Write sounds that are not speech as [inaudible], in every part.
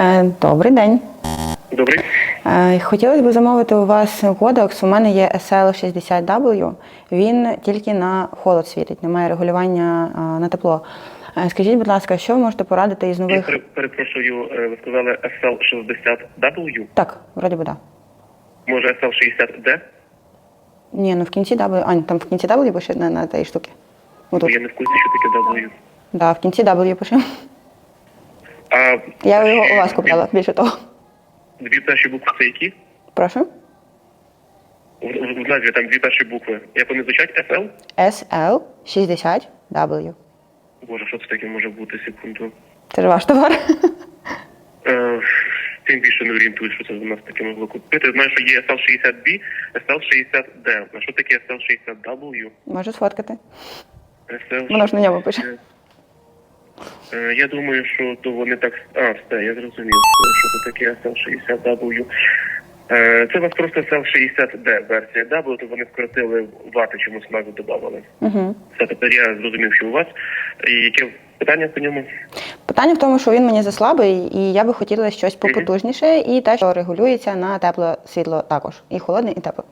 Е, Добрий день. Добрий. Е, Хотілося б замовити у вас кодекс. У мене є SL60W. Він тільки на холод світить, немає регулювання на тепло. Е, Скажіть, будь ласка, що ви можете порадити із нових? пере- перепрошую, е, ви сказали SL60W? Так, вроді би да. Може SL60D? Ні, ну в кінці W. А, ні, там в кінці W пише на, на тій штуки. Я не в курсі, що таке W. Да, в кінці W пише. А Я його у вас купляла, більше того. Дві перші букви це які? Прошу. В, в, в назві там дві перші букви. Як вони звучать? SL? SL60W. Боже, що це таке може бути, секунду. Це ж ваш товар. Е, тим більше не орієнтуюсь, що це в нас таке могло купити. Знаю, що є SL60B, SL60D. А що таке SL60W? Можу сфоткати. SL... Воно ж на ньому пише. Е, Я думаю, що то вони так. А, все, я зрозумів, що це таке SL60W. Е, Це у вас просто SL60D версія W, то вони скоротили вати, чомусь назву додавали. Угу. Все, тепер я зрозумів, що у вас. І яке питання по ньому? Питання в тому, що він мені заслабий, і я би хотіла щось попотужніше, і те, що регулюється на тепле світло також. І холодне, і тепле.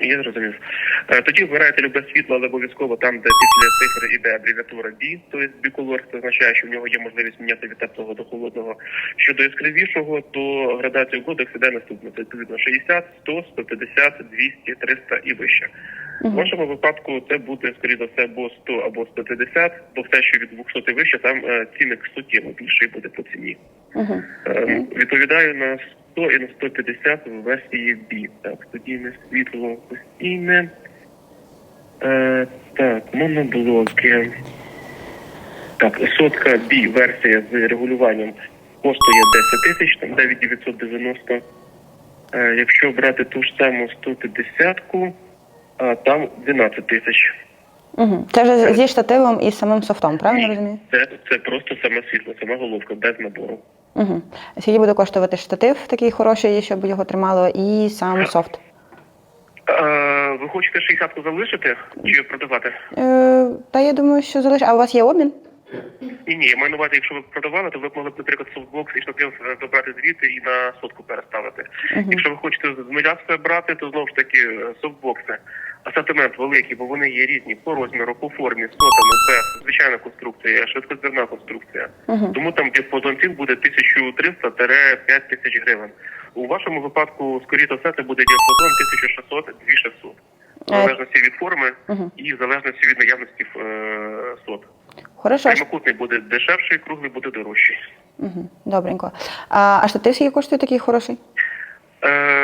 Я зрозумів. Е, Тоді вибираєте любе світло, але обов'язково там, де після цифри йде абревіатура B, тобто біколор, це означає, що в нього є можливість міняти від теплого до холодного. Щодо яскравішого, то градація кодекс іде наступно. Це відповідно 60, 100, 150, 200, 300 і вище. В вашому випадку це буде, скоріше за все, або 100, або 150, бо все, що від 200 і вище, там е, цінник суттєво більший буде по ціні. Угу. Е, Відповідаю на 100 і на 150 в версії B. Так, тоді не світло постійне. Е, так, моноблоки. Так, сотка B версія з регулюванням коштує 10 тисяч, там 9990. Е, якщо брати ту ж саму 150-ку, а там 12 тисяч. Угу. Це вже зі штативом і самим софтом, правильно розумію? Це, це просто саме світло, сама головка, без набору. Угу. Скільки буде коштувати штатив такий хороший, щоб його тримало, і сам софт? Е, ви хочете 60-ку залишити чи продавати? Е, та я думаю, що залиш. А у вас є обмін? Ні, ні, я маю на увазі, якщо ви б продавали, то ви б могли б, наприклад, софтбокс і штатив забрати звідти і на сотку переставити. Якщо ви хочете з нуля все брати, то знову ж таки е, софтбокси. Асортимент великий, бо вони є різні по розміру, по формі, сотами, без, звичайна конструкція, швидкозерна конструкція. Тому там діапазон цін буде 1300-5000 тисяч гривень. У вашому випадку, скоріше за все, це буде діапазон 1600-2600. В залежності від форми і в залежності від наявності е, сот. Хорошо. Прямокутний буде дешевший, круглий буде дорожчий. Угу. Добренько. А, а штатив скільки коштує такий хороший? Е,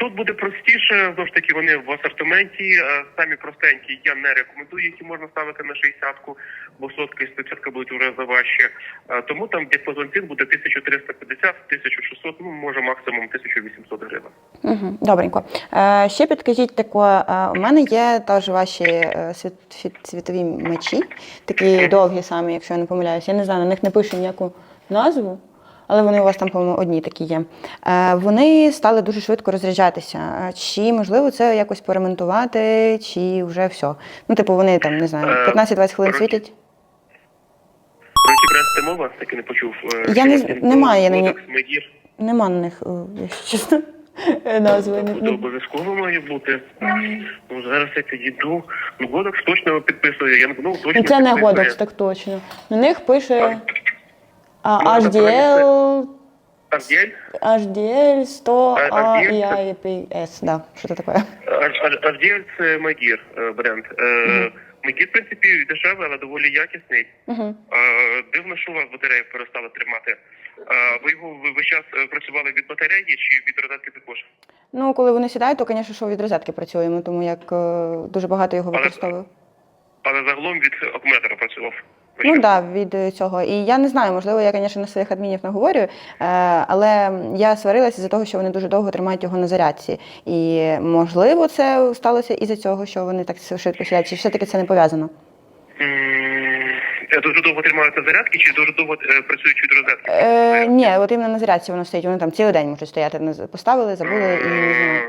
тут буде простіше, знову ж таки, вони в асортименті. Е, самі простенькі я не рекомендую, які можна ставити на 60-ку, бо сотка і 150 будуть вже заважче. Е, тому там діапазон цін буде 1350, 1600, ну може максимум 1800 гривень. Угу. Добренько. Е, ще підкажіть тако, е, у мене є теж ваші е, світ, світ- світові мечі, такі довгі самі, якщо я не помиляюся. Я не знаю, на них не пишу ніяку назву. Але вони у вас там, по-моєму, одні такі є. Е, вони стали дуже швидко розряджатися. Е, Чи можливо це якось поремонтувати, чи вже все? Ну, типу, вони там, не знаю, Е, 15-20 хвилин світять. Про які бренди мова, так і не почув. Е, Я не з- Кодекс, на Нема на них, е, якщо чесно, назви. Не- не- обов'язково має бути. Ну, зараз я підійду. Ну, Годекс точно підписує. Я ну, точно Ну, це не. Годекс, так точно. На них пише а, Ну, HDL, Ардіель? HDL 100 А- A і це- IPS. Да? Ар- Ар- Ардіель це Магір е, бренд. Е, Магір, в принципі, дешевий, але доволі якісний. Угу. Дивно, що у вас батарея перестала тримати. Ви його весь час е, працювали від батареї чи від розетки також? Ну, коли вони сідають, то, звісно, що від розетки працюємо, тому як дуже багато його Але- Але загалом від акумулятора працював. Ну так, да, від е, цього. І я не знаю, можливо, я, звісно, на своїх адмінів наговорю, е, але я сварилася за того, що вони дуже довго тримають його на зарядці. І можливо, це сталося із-за цього, що вони так швидко сидять, чи все-таки це не пов'язано. Дуже довго тримають на зарядки чи дуже довго е, працюють від розетки? Е, ні, от іменно на зарядці воно стоїть, вони там цілий день можуть стояти. Не Поставили, забули і не знаю.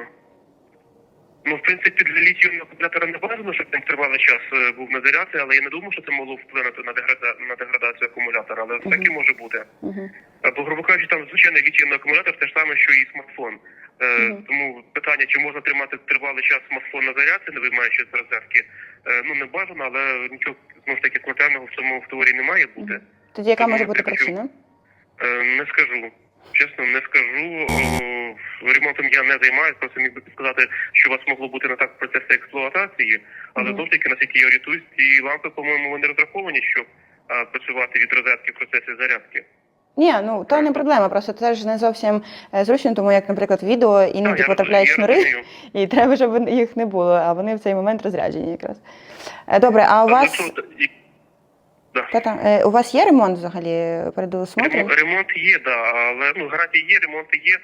Ну, в принципі, для літієвого акумулятора не бажано, щоб він тривалий час е, був на зарядці, але я не думаю, що це могло вплинути на, деграда... на деградацію акумулятора, але таке може бути. Угу. Е, Бо, грубо кажучи, там звичайний літієвий акумулятор те ж саме, що і смартфон. Е, Мгм. Тому питання, чи можна тримати тривалий час смартфон на зарядці, не виймаючи з розетки, е, ну не бажано, але нічого знову ж таки смертельного в цьому в теорії не має бути. Тоді яка Тому може я бути хочу- причина? Е, Не скажу. Чесно, не скажу. О, Ремонтом я не займаюся, просто міг би підсказати, що у вас могло бути не так в процесі експлуатації, але знову ж таки, наскільки я орієнтуюсь, ці лампи, по-моєму, вони розраховані, щоб а, працювати від розетки в процесі зарядки. Ні, ну то не проблема. Просто це ж не зовсім е, зручно, тому як, наприклад, відео іноді потрапляють шнури, [laughs] і треба, щоб їх не було, а вони в цей момент розряджені якраз. Е, Добре, а у вас і- Да. та-та, е, у вас є ремонт взагалі передусмотрений? Ремонт, ремонт є, да, але ну гарантії є, ремонти є.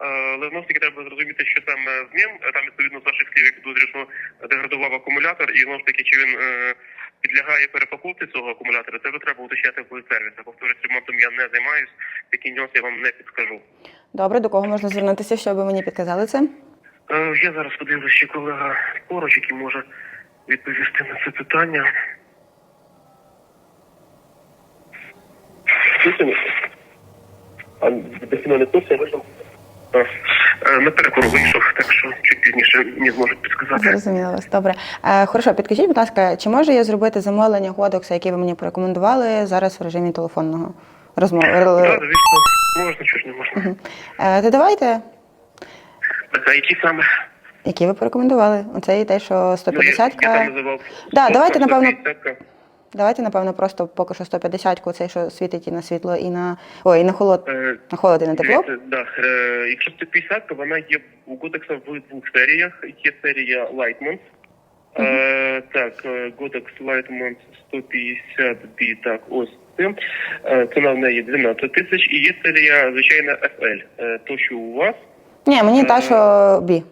Е, Але знову ж таки треба зрозуміти, що саме з ним е, там відповідно з ваших слів, я підозрюшно деградував акумулятор, і знову ж таки, чи він е, підлягає перепаковці цього акумулятора, це треба уточняти в сервісі. Повторюсь, ремонтом я не займаюсь, такі нюанси я вам не підскажу. Добре, до кого можна звернутися, щоб ви мені підказали це? Е, Я зараз подивлюся, ще колега поруч, який може відповісти на це питання. А до не вийшов? На перекуру вийшов, так що чуть пізніше не зможуть підсказати. Зрозуміла вас. Добре. Е, хорошо, підкажіть, будь ласка, чи можу я зробити замовлення Годокса, яке ви мені порекомендували зараз в режимі телефонного розмови? Так, звісно, можна, чого ж не можна. Е, то давайте, а які саме? які ви порекомендували? Оцей те, що Ну, я, я там називав. Да, давайте, напевно, 150-ка. Давайте, напевно, просто поки що 150 ку цей, що світить і на світло, і на ой, і на холод, Е, на холод, і на тепло. Дивіться, Да, е, якщо 150, то вона є у Годекса в двох серіях. Є серія Lightmont. Е, так, е, Godex Lightmont 150B, так, ось це. Е, ціна в неї 12 тисяч. І є серія, звичайна FL. Е, то, що у вас. Ні, мені та, Е, що бі.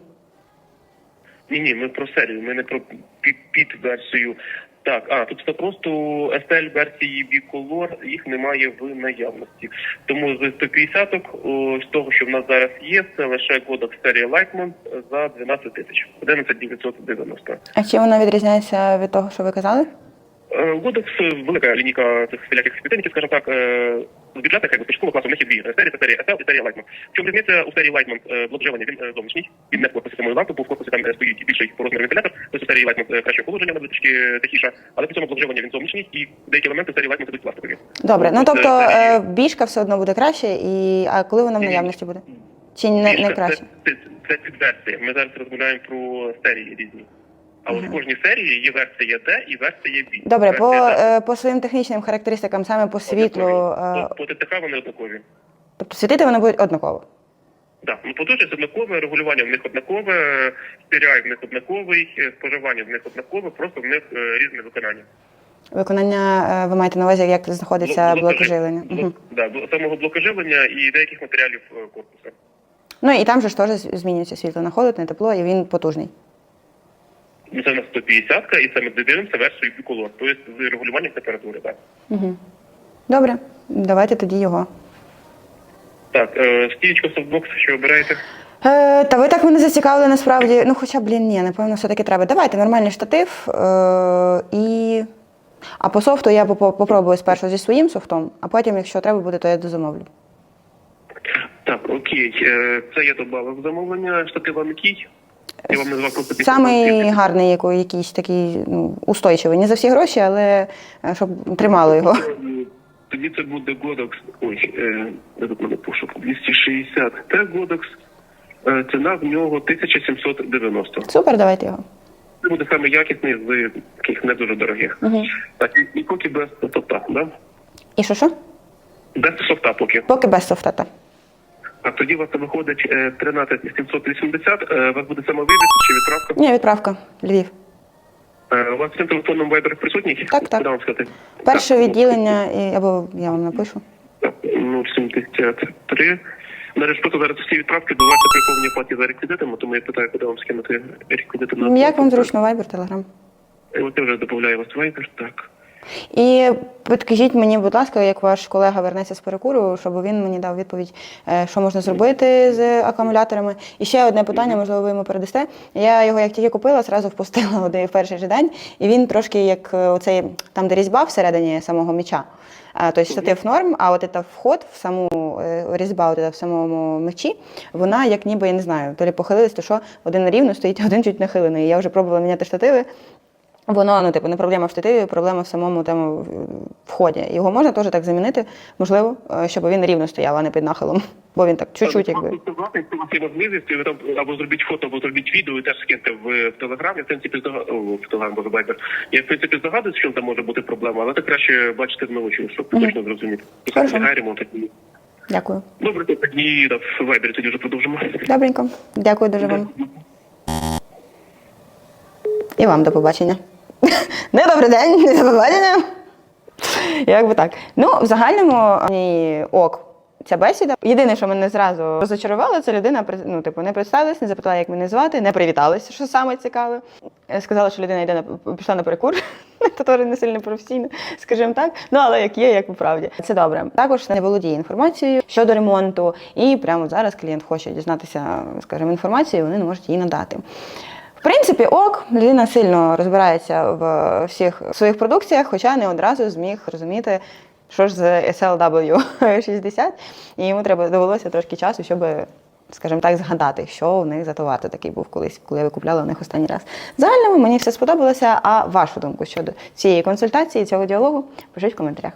Ні, ні, ми про серію, ми не про під, під версію. Так, а це просто STL версії Bicolor, їх немає в наявності. Тому з 150-ок, з того, що в нас зараз є, це лише Godox серії Lightman за 12 тисяч, 11 990. А чим вона відрізняється від того, що ви казали? Е, е, велика лінійка цих всіляких світильників, скажімо так, е, з бюджетних якби початкового класу в них є дві серії, це серія SL і серія Lightman. В чому різниця у серії Lightman е, блок живлення, він зовнішній, він не в корпусі самої лампи, бо в корпусі там стоїть більший по розміру вентилятор, тобто у серії Lightman краще положення, вона трішки тихіша, але при цьому блок живлення він зовнішній і деякі елементи в серії Lightman будуть пластикові. Добре, ну тобто е, е, бішка все одно буде краще, і а коли вона в наявності буде? Чи не, не краще? Це, це, це підверсія. Ми зараз розмовляємо про серії різні. А от в кожній серії є версія D і версія B. Добре, по, е, по своїм технічним характеристикам, саме по світлу, е, По, по ТТХ вони однакові. тобто світити вони будуть однаково. Да. Ну, потужність однакове, регулювання в них однакове, CRI в них однаковий, е, споживання в них однакове, просто в них е, різне виконання. Виконання е, ви маєте на увазі, як знаходиться Блок- блок блоки- живлення. блок- Угу. Да, бл- самого блоку живлення і деяких матеріалів е, корпусу. Ну і там же ж теж змінюється світло на холод, на тепло, і він потужний. Ну, Це на 150 і саме дивимося версію Bicolor, тобто з регулюванням температури. Так. Угу. Добре, давайте тоді його. Так, е, стічко софтбокс, що обираєте? Е, та ви так мене зацікавили насправді. Ну, хоча, блін, ні, напевно, все-таки треба. Давайте нормальний штатив. Е, і... А по софту я попо- попробую спершу зі своїм софтом, а потім, якщо треба буде, то я дозамовлю. Так, окей. Е, Це я додав замовлення штатива Микій. Я вам назвав просто Самий гарний, який, якийсь такий ну, устойчивий. Не за всі гроші, але е, щоб тримало його. Тоді це буде Godox. Ой, е, де тут мене пошук? 260. Це Godox. Е, Ціна в нього 1790. Супер, давайте його. Це буде саме якісний з таких не дуже дорогих. Так, і, і поки без софта, да? І що що? Без софта поки. Поки без софта. А тоді у вас виходить е, 13 780. Е, У вас буде самовивіз чи відправка? Ні, відправка. Львів. Е, У вас цьому телефонному вайбер присутній? Так, так. Куди вам сказати? Перше Так, ну, відділення, і, або я вам напишу. 073. Навіть просто зараз всі відправки відбуваються при повній оплаті за реквізитами, тому я питаю, куди вам скинути реквізити на Як вам зручно, вайбер, телеграм? От я вже додаю вас в Viber, так. І підкажіть мені, будь ласка, як ваш колега вернеться з перекуру, щоб він мені дав відповідь, е, що можна зробити з акумуляторами. І ще одне питання, можливо, ви йому передасте. Я його як тільки купила, зразу впустила один в перший же день, і він трошки як е, оцей там, де різьба всередині самого м'яча. А, Тобто штатив норм, а от це вход в саму е, різьба, от це в самому мечі, вона як ніби, я не знаю, то лі похилилась, то що один рівно стоїть, [laughs] один чуть нахилений. Я вже пробувала міняти штативи. Воно, ну, типу, не проблема в штативі, проблема в самому е, вході. Його можна теж так замінити, можливо, е, щоб він рівно стояв, а не під нахилом. Бо він так чуть-чуть якби. Якщо у вас є можливість, ви там або зробіть фото, або зробіть відео і теж скиньте в, в телеграм. Я в принципі в телеграм боже Viber. Я в принципі здогадуюсь, що там може бути проблема, але це краще бачити на очі, щоб точно зрозуміти. Дякую. Добре, то тоді в Viber тоді вже продовжимо. Добренько. Дякую дуже вам. І вам до побачення. Не добрий день, не побачення. Як би так. Ну, в загальному мені ок. Ця бесіда. Єдине, що мене зразу розочарувало, це людина ну, типу, не представилась, не запитала, як мене звати, не привіталася, що саме цікаве. Е, Сказала, що людина йде на пішла на перекур. [laughs] Це теж не сильно професійно, скажімо так. Ну але як є, як у правді. Це добре. Також не володіє інформацією щодо ремонту, і прямо зараз клієнт хоче дізнатися, скажімо, інформацію, вони не можуть її надати. В принципі, ок, людина сильно розбирається в всіх своїх продукціях, хоча не одразу зміг розуміти, що ж з SLW 60, [laughs] і йому треба довелося трошки часу, щоб, скажімо так, згадати, що у них за товар такий був колись, коли ви купляли у них останній раз. Загальному мені все сподобалося. А вашу думку щодо цієї консультації, цього діалогу, пишіть в коментарях.